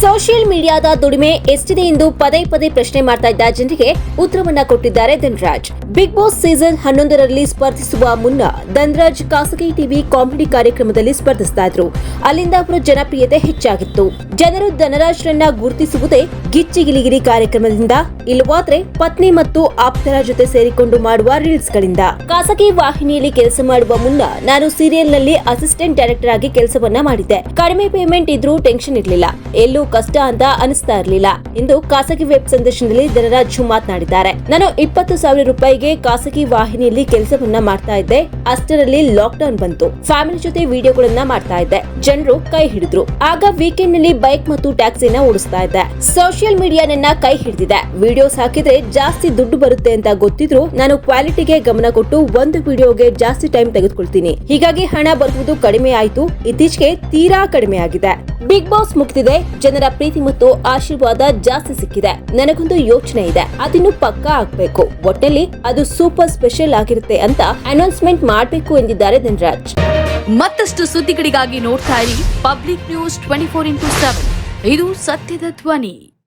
Social ಮೀಡಿಯಾದ ದುಡಿಮೆ ಎಷ್ಟಿದೆ ಎಂದು ಪದೇ ಪದೇ ಪ್ರಶ್ನೆ ಮಾಡ್ತಾ ಇದ್ದ ಜನರಿಗೆ ಉತ್ತರವನ್ನ ಕೊಟ್ಟಿದ್ದಾರೆ ಧನ್ರಾಜ್. ಬಿಗ್ ಬಾಸ್ ಸೀಸನ್ ಹನ್ನೊಂದರಲ್ಲಿ ಸ್ಪರ್ಧಿಸುವ ಮುನ್ನ ಧನ್ರಾಜ್ ಖಾಸಗಿ ಟಿವಿ ಕಾಮಿಡಿ ಕಾರ್ಯಕ್ರಮದಲ್ಲಿ ಸ್ಪರ್ಧಿಸ್ತಾ ಇದ್ರು. ಅಲ್ಲಿಂದ ಅವರ ಜನಪ್ರಿಯತೆ ಹೆಚ್ಚಾಗಿತ್ತು. ಜನರು ಧನರಾಜ್ರನ್ನ ಗುರುತಿಸುವುದೇ ಗಿಚ್ಚಿಗಿಲಿಗಿರಿ ಕಾರ್ಯಕ್ರಮದಿಂದ, ಇಲ್ಲವಾದ್ರೆ ಪತ್ನಿ ಮತ್ತು ಆಪ್ತರ ಜೊತೆ ಸೇರಿಕೊಂಡು ಮಾಡುವ ರೀಲ್ಸ್ ಗಳಿಂದ ಖಾಸಗಿ ವಾಹಿನಿಯಲ್ಲಿ ಕೆಲಸ ಮಾಡುವ ಮುನ್ನ ನಾನು ಸೀರಿಯಲ್ನಲ್ಲಿ ಅಸಿಸ್ಟೆಂಟ್ ಡೈರೆಕ್ಟರ್ ಆಗಿ ಕೆಲಸವನ್ನ ಮಾಡಿದ್ದೆ. ಕಡಿಮೆ ಪೇಮೆಂಟ್ ಇದ್ರೂ ಟೆನ್ಷನ್ ಇರಲಿಲ್ಲ. ಎಲ್ಲೂ ಕಷ್ಟ ಅಂತ ಅನಿಸ್ತಾ ಇರಲಿಲ್ಲ. ಎಂದು ಖಾಸಗಿ ವೆಬ್ ಸಂದರ್ಶನದಲ್ಲಿ ಧನರಾಜ್ ಮಾತನಾಡಿದ್ದಾರೆ. ನಾನು ಇಪ್ಪತ್ತು ಸಾವಿರ ರೂಪಾಯಿಗೆ ಖಾಸಗಿ ವಾಹಿನಿಯಲ್ಲಿ ಕೆಲಸವನ್ನ ಮಾಡ್ತಾ ಇದ್ದೆ. ಅಷ್ಟರಲ್ಲಿ ಲಾಕ್ ಡೌನ್ ಬಂತು. ಫ್ಯಾಮಿಲಿ ಜೊತೆ ವಿಡಿಯೋಗಳನ್ನ ಮಾಡ್ತಾ ಇದ್ದೆ. ಜನರು ಕೈ ಹಿಡಿದ್ರು. ಆಗ ವೀಕೆಂಡ್ನಲ್ಲಿ ಬೈಕ್ ಮತ್ತು ಟ್ಯಾಕ್ಸಿನ ಓಡಿಸ್ತಾ ಇದ್ದೆ. ಸೋಷಿಯಲ್ ಮೀಡಿಯಾ ನನ್ನ ಕೈ ಹಿಡಿದಿದೆ. ವಿಡಿಯೋಸ್ ಹಾಕಿದ್ರೆ ಜಾಸ್ತಿ ದುಡ್ಡು ಬರುತ್ತೆ ಅಂತ ಗೊತ್ತಿದ್ರು ನಾನು ಕ್ವಾಲಿಟಿಗೆ ಗಮನ ಕೊಟ್ಟು ಒಂದು ವಿಡಿಯೋಗೆ ಜಾಸ್ತಿ ಟೈಮ್ ತೆಗೆದುಕೊಳ್ತೀನಿ. ಹೀಗಾಗಿ ಹಣ ಬರುವುದು ಕಡಿಮೆ ಆಯ್ತು. ಇತ್ತೀಚೆಗೆ ತೀರಾ ಕಡಿಮೆ ಆಗಿದೆ. ಬಿಗ್ ಬಾಸ್ ಮುಗ್ದಿದೆ. ಜನರ ಪ್ರೀತಿ ಮತ್ತು ಆಶೀರ್ವಾದ ಜಾಸ್ತಿ ಸಿಕ್ಕಿದೆ. ನನಗೊಂದು ಯೋಚನೆ ಇದೆ. ಅದಿನ್ನು ಪಕ್ಕಾ ಆಗ್ಬೇಕು. ಒಟ್ಟಲ್ಲಿ ಅದು ಸೂಪರ್ ಸ್ಪೆಷಲ್ ಆಗಿರುತ್ತೆ ಅಂತ ಅನೌನ್ಸ್ಮೆಂಟ್ ಮಾಡಬೇಕು ಎಂದಿದ್ದಾರೆ ಧನರಾಜ್. ಮತ್ತಷ್ಟು ಸುದ್ದಿಗಳಿಗಾಗಿ ನೋಡ್ತಾ ಇರಿ public news twenty four into seven. ಇದು ಸತ್ಯದ ಧ್ವನಿ.